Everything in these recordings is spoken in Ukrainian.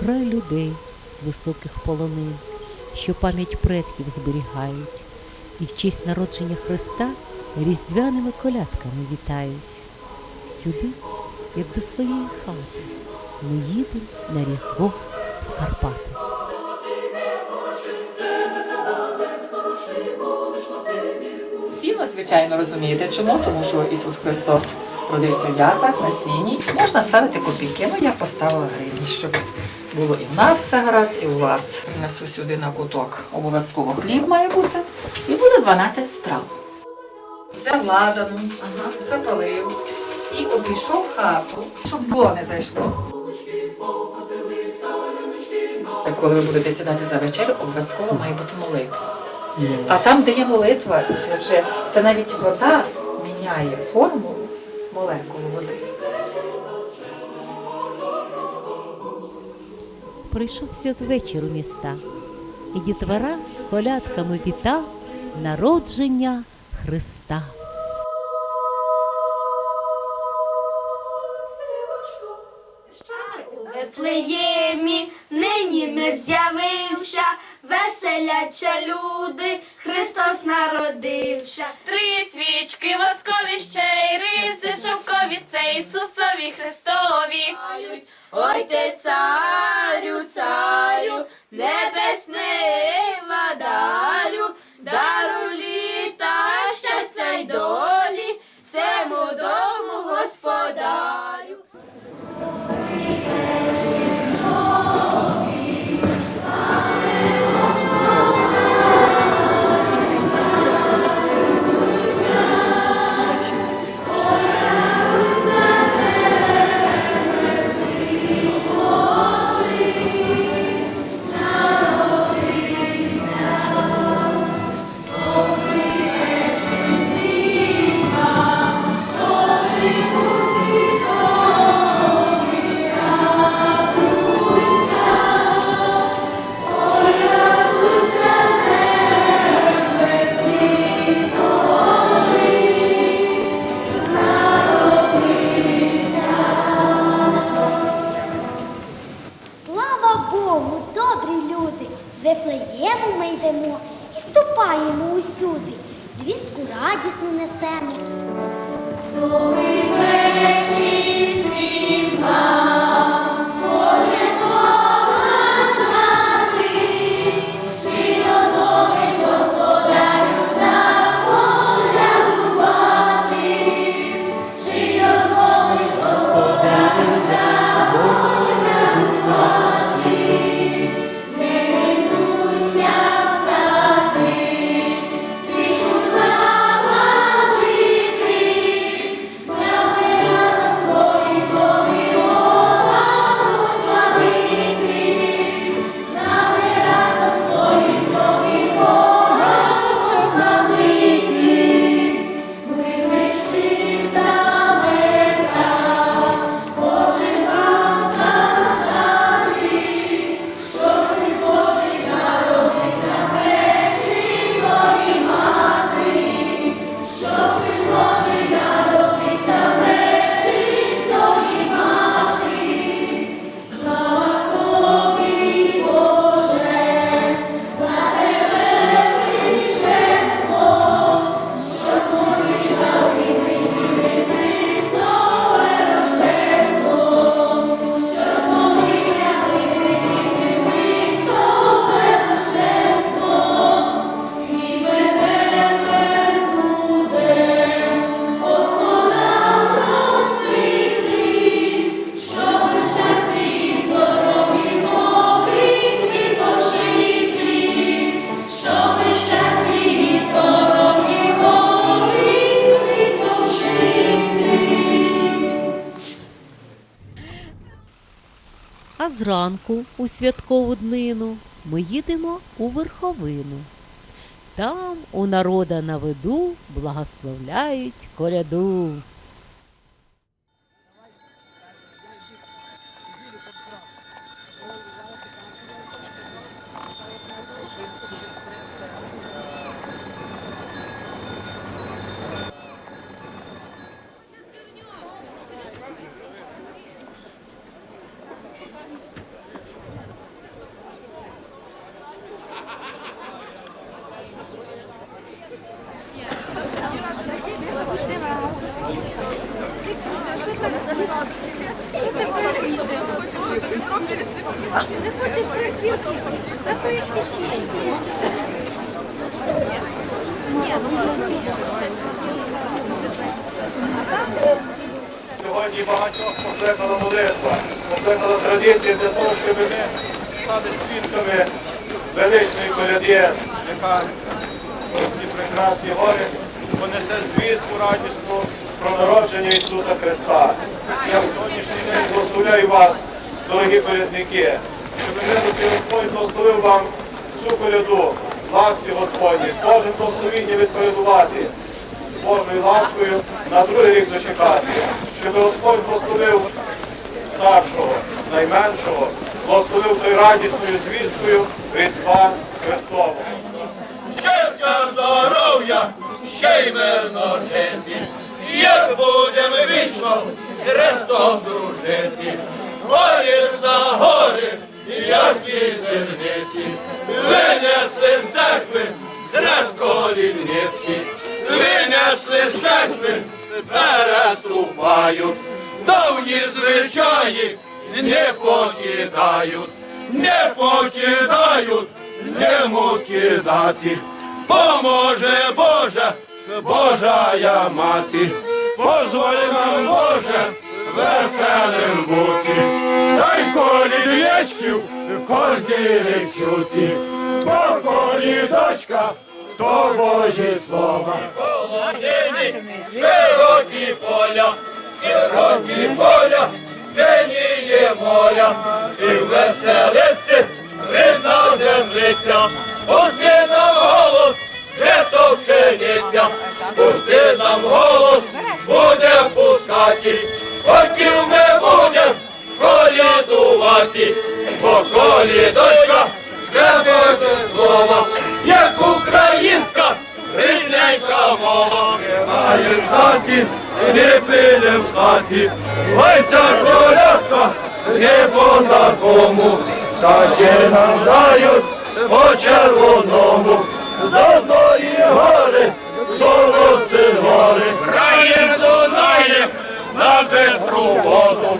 край людей з високих полонин, що пам'ять предків зберігають, і в честь народження Христа різдвяними колядками вітають. Сюди, як до своєї хати, ми їдемо на Різдво в Карпати. Всі ви, звичайно, розумієте, чому? Тому що Ісус Христос родився в ясах на сіні. Можна ставити копійки. Ну, я поставила гривні, щоб було і в нас все гаразд, і у вас. Принесу сюди на куток. Обов'язково хліб має бути. І буде 12 страв. Взяв ладану, ага, запалив і обійшов хату, щоб зло не зайшло. Коли ви будете сідати за вечерю, обов'язково має бути молитва. А там, де є молитва, це вже це навіть вода міняє форму молекул води. Прийшовся з вечору міста, і дітвора колядками вітав народження Христа. У Вифлеємі нині мир з'явився, веселяться люди, Христос народився. Три свічки воскові ще й риси шовкові, це Ісусові Христові. Ой ти царю, царю, небесний владарю, дару літа, щастя й долі, цьому дому господарю. Йдемо і ступаємо усюди. Звістку радісну несемо. А зранку у святкову днину ми їдемо у верховину. Там у народа на виду благословляють коляду. Не хочеш присвірки? Такої печені. Сьогодні багатьох покликала молитва, покликала традиція для того, щоб ми стали свідками величної коляди, яка ці прекрасні гори понесе звістку радісну про народження Ісуса Христа. Я в сьогоднішній день благословляю вас, дорогі колядники, щоб милості Господь благословив вам цю коляду, ласці Господні, з Божим благословінням відколядувати. з Божою ласкою на другий рік зачекати, щоб Господь благословив старшого, найменшого, благословив той радісною звісткою Різдва Христового. Щастя, здоров'я, ще й мирно жити, як будемо вічно з Христом дружити. Горі за гори, ясні зерниці, винесли з церкви хрест колільницький, винесли з церкви, переступають, давні звичаї не покидають, не покидають, не кидати. Веселим бути, дай колі двічків кожний рік чути, бо колі дочка, то Божі слова. Володині, широкі поля, широкі поля, синіє моря, і веселиці рідна землиця, пусти нам голос, вже то пшениця, пусти нам голос, колідувати, бо колідочка, це Боже слово, як українська, рідненька мова, має стати, не підем в хаті, ой ця колядка, не по такому, та ще нам дають по червоному, з одної гори, золоці гори, краєм Дунаєм на бистру воду,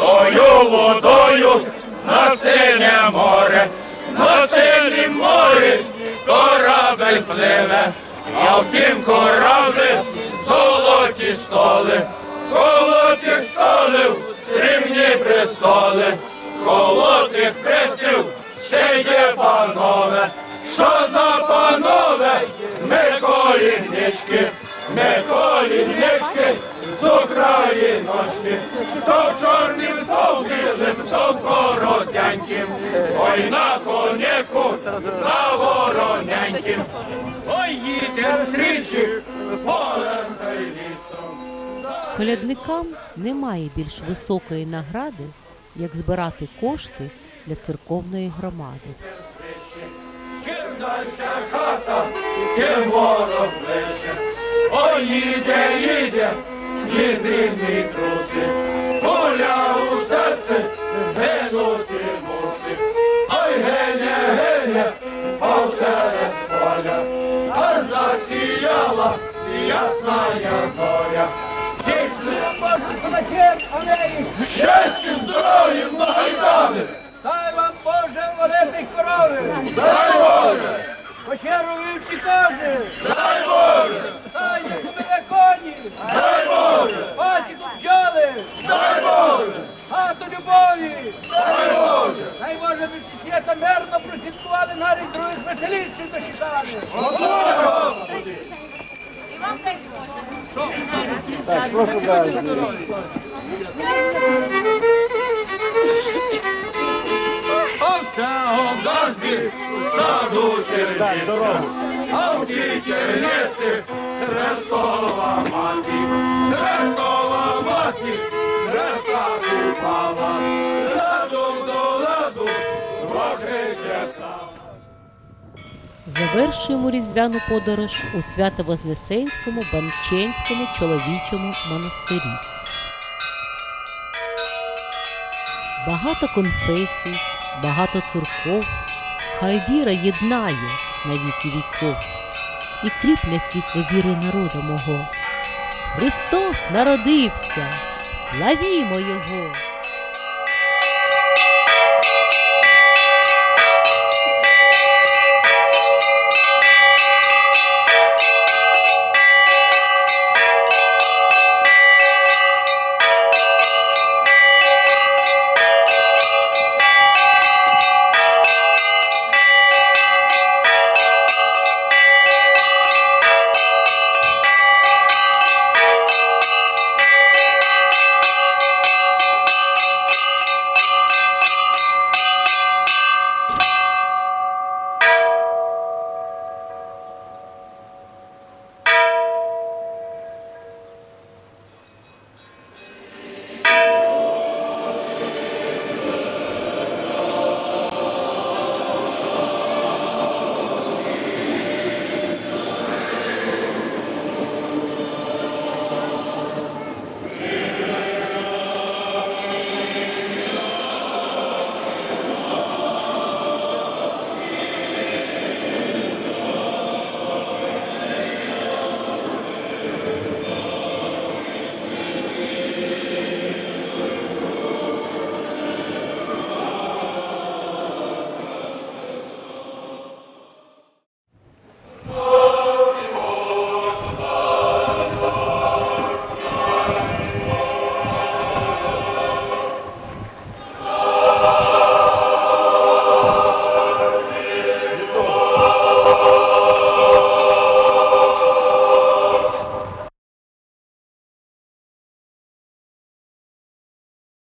тою водою на синє море, на синім морі. Корабель пливе, а в тім кораблі золоті столи, коло тих столів срібні престоли, коло тих престів ще є панове, що за панове, ми коліннички, ми коліннички з Україночки, то чорним, то на вороненьким, ой їдем тричі, полем та й лісом. Колядникам немає більш високої награди, як збирати кошти для церковної громади. Чим дальша хата, тим ворог ближче. Ой, їде, їде, нідрівні труси, поля ясна зоря. Щастя, здоров'я, Овця обдазді саду черниці, а в тій Христова мати, Христова мати, Христа упала, ладу до ладу, Боже сам. Завершуємо різдвяну подорож у Свято-Вознесенському Банченському чоловічому монастирі. Багато конфесій, багато церков, хай віра єднає на віки віков і кріпне світло віри народа мого. Христос народився, славімо Його!